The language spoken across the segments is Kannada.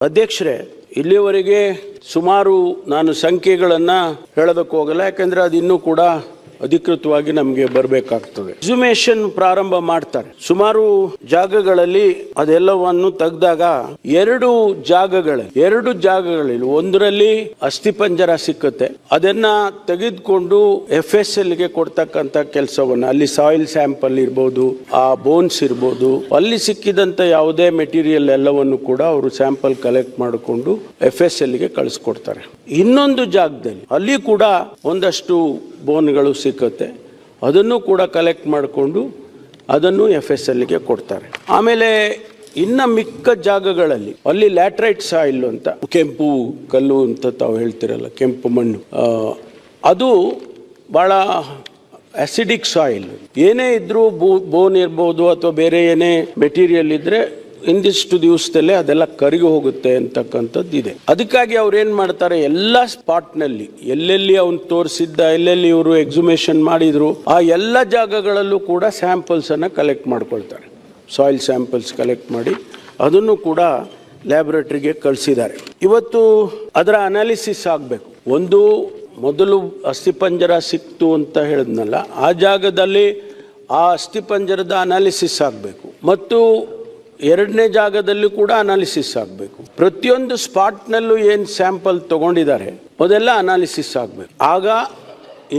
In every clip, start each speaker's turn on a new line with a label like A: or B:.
A: ಅಧ್ಯಕ್ಷರೇ ಇಲ್ಲಿವರೆಗೆ ಸುಮಾರು ನಾನು ಸಂಖ್ಯೆಗಳನ್ನು ಹೇಳೋದಕ್ಕೆ ಹೋಗಲ್ಲ ಯಾಕೆಂದರೆ ಅದು ಇನ್ನೂ ಕೂಡ ಅಧಿಕೃತವಾಗಿ ನಮಗೆ ಬರಬೇಕಾಗ್ತದೆ. ಎಕ್ಸುಮೇಷನ್ ಪ್ರಾರಂಭ ಮಾಡ್ತಾರೆ. ಸುಮಾರು ಜಾಗಗಳಲ್ಲಿ ಅದೆಲ್ಲವನ್ನು ತೆಗೆದಾಗ ಎರಡು ಜಾಗಗಳಲ್ಲಿ ಎರಡು ಜಾಗಗಳಲ್ಲಿ ಒಂದರಲ್ಲಿ ಅಸ್ಥಿಪಂಜರ ಸಿಕ್ಕುತ್ತೆ. ಅದನ್ನ ತೆಗೆದುಕೊಂಡು ಎಫ್ ಎಸ್ ಎಲ್ಗೆ ಕೊಡ್ತಕ್ಕಂತ ಕೆಲಸವನ್ನು, ಅಲ್ಲಿ ಸಾಯಿಲ್ ಸ್ಯಾಂಪಲ್ ಇರ್ಬೋದು, ಆ ಬೋನ್ಸ್ ಇರ್ಬೋದು, ಅಲ್ಲಿ ಸಿಕ್ಕಿದಂತ ಯಾವುದೇ ಮೆಟೀರಿಯಲ್ ಎಲ್ಲವನ್ನು ಕೂಡ ಅವರು ಸ್ಯಾಂಪಲ್ ಕಲೆಕ್ಟ್ ಮಾಡಿಕೊಂಡು ಎಫ್ ಎಸ್ ಎಲ್ಗೆ ಕಳಿಸ್ಕೊಡ್ತಾರೆ. ಇನ್ನೊಂದು ಜಾಗದಲ್ಲಿ, ಅಲ್ಲಿ ಕೂಡ ಒಂದಷ್ಟು ಬೋನ್ಗಳು ಸಿಕ್ಕುತ್ತೆ. ಅದನ್ನು ಕೂಡ ಕಲೆಕ್ಟ್ ಮಾಡಿಕೊಂಡು ಅದನ್ನು ಎಫ್ ಎಸ್ ಎಲ್ಗೆ ಕೊಡ್ತಾರೆ. ಆಮೇಲೆ ಇನ್ನು ಮಿಕ್ಕ ಜಾಗಗಳಲ್ಲಿ ಅಲ್ಲಿ ಲ್ಯಾಟ್ರೈಟ್ ಸಾಯಿಲ್ ಅಂತ ಕೆಂಪು ಕಲ್ಲು ಅಂತ ತಾವು ಹೇಳ್ತಿರಲ್ಲ, ಕೆಂಪು ಮಣ್ಣು. ಅದು ಭಾಳ ಆಸಿಡಿಕ್ ಸಾಯಿಲ್ ಏನೇ ಇದ್ರೂ ಬೋನ್ ಇರ್ಬೋದು ಅಥವಾ ಬೇರೆ ಏನೇ ಮೆಟೀರಿಯಲ್ ಇದ್ರೆ ಇಂದಿಷ್ಟು ದಿವಸದಲ್ಲೇ ಅದೆಲ್ಲ ಕರಗಿ ಹೋಗುತ್ತೆ ಅಂತಕ್ಕಂಥದ್ದು ಇದೆ. ಅದಕ್ಕಾಗಿ ಅವ್ರು ಏನ್ ಮಾಡ್ತಾರೆ, ಎಲ್ಲ ಸ್ಪಾಟ್ನಲ್ಲಿ ಎಲ್ಲೆಲ್ಲಿ ಅವ್ನು ತೋರಿಸಿದ್ದ, ಎಲ್ಲೆಲ್ಲಿ ಇವರು ಎಕ್ಸುಮೇಷನ್ ಮಾಡಿದ್ರು, ಆ ಎಲ್ಲ ಜಾಗಗಳಲ್ಲೂ ಕೂಡ ಸ್ಯಾಂಪಲ್ಸನ್ನು ಕಲೆಕ್ಟ್ ಮಾಡ್ಕೊಳ್ತಾರೆ. ಸಾಯಿಲ್ ಸ್ಯಾಂಪಲ್ಸ್ ಕಲೆಕ್ಟ್ ಮಾಡಿ, ಅದನ್ನು ಕೂಡ ಲ್ಯಾಬೊರೇಟರಿಗೆ ಕಳಿಸಿದ್ದಾರೆ. ಇವತ್ತು ಅದರ ಅನಾಲಿಸಿಸ್ ಆಗಬೇಕು. ಒಂದು ಮೊದಲು ಅಸ್ಥಿಪಂಜರ ಸಿಕ್ತು ಅಂತ ಹೇಳಿದ್ನಲ್ಲ, ಆ ಜಾಗದಲ್ಲಿ ಆ ಅಸ್ಥಿಪಂಜರದ ಅನಾಲಿಸಿಸ್ ಆಗಬೇಕು. ಮತ್ತು ಎರಡನೇ ಜಾಗದಲ್ಲಿ ಕೂಡ ಅನಾಲಿಸಿಸ್ ಆಗಬೇಕು. ಪ್ರತಿಯೊಂದು ಸ್ಪಾಟ್ನಲ್ಲೂ ಏನು ಸ್ಯಾಂಪಲ್ ತಗೊಂಡಿದ್ದಾರೆ, ಅದೆಲ್ಲ ಅನಾಲಿಸಿಸ್ ಆಗಬೇಕು. ಆಗ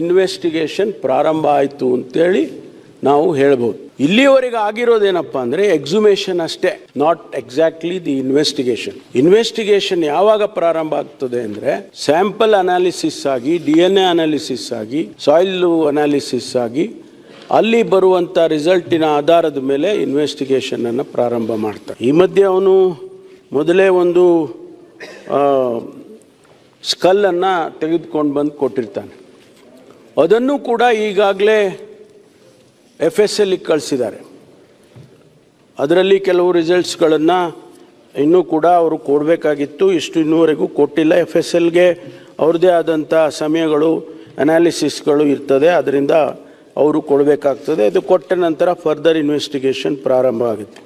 A: ಇನ್ವೆಸ್ಟಿಗೇಷನ್ ಪ್ರಾರಂಭ ಆಯಿತು ಅಂತೇಳಿ ನಾವು ಹೇಳ್ಬೋದು. ಇಲ್ಲಿಯವರೆಗೆ ಆಗಿರೋದೇನಪ್ಪ ಅಂದರೆ ಎಕ್ಸುಮೇಷನ್ ಅಷ್ಟೇ not exactly the investigation investigation ಯಾವಾಗ ಪ್ರಾರಂಭ ಆಗ್ತದೆ ಅಂದರೆ ಸ್ಯಾಂಪಲ್ ಅನಾಲಿಸಿಸ್ ಆಗಿ ಡಿ ಎನ್ ಎ ಅನಾಲಿಸಿಸ್ ಆಗಿ ಸಾಯಿಲ್ ಅನಾಲಿಸಿಸ್ ಆಗಿ ಅಲ್ಲಿ ಬರುವಂಥ ರಿಸಲ್ಟಿನ ಆಧಾರದ ಮೇಲೆ ಇನ್ವೆಸ್ಟಿಗೇಷನನ್ನು ಪ್ರಾರಂಭ ಮಾಡ್ತಾರೆ. ಈ ಮಧ್ಯೆ ಅವನು ಮೊದಲೇ ಒಂದು ಸ್ಕಲ್ಲನ್ನು ತೆಗೆದುಕೊಂಡು ಬಂದು ಕೊಟ್ಟಿರ್ತಾನೆ. ಅದನ್ನು ಕೂಡ ಈಗಾಗಲೇ ಎಫ್ ಎಸ್ ಎಲ್ಲಿಗೆ ಕಳಿಸಿದ್ದಾರೆ. ಅದರಲ್ಲಿ ಕೆಲವು ರಿಸಲ್ಟ್ಸ್ಗಳನ್ನು ಇನ್ನೂ ಕೂಡ ಅವರು ಕೊಡಬೇಕಾಗಿತ್ತು. ಇಷ್ಟು ಇನ್ನೂವರೆಗೂ ಕೊಟ್ಟಿಲ್ಲ. ಎಫ್ ಎಸ್ ಎಲ್ಗೆ ಅವ್ರದ್ದೇ ಆದಂಥ ಸಮಯಗಳು ಅನಾಲಿಸಿಸ್ಗಳು ಇರ್ತದೆ. ಅದರಿಂದ ಅವರು ಕೊಡಬೇಕಾಗ್ತದೆ. ಅದು ಕೊಟ್ಟ ನಂತರ ಫರ್ದರ್ ಇನ್ವೆಸ್ಟಿಗೇಷನ್ ಪ್ರಾರಂಭ ಆಗುತ್ತೆ.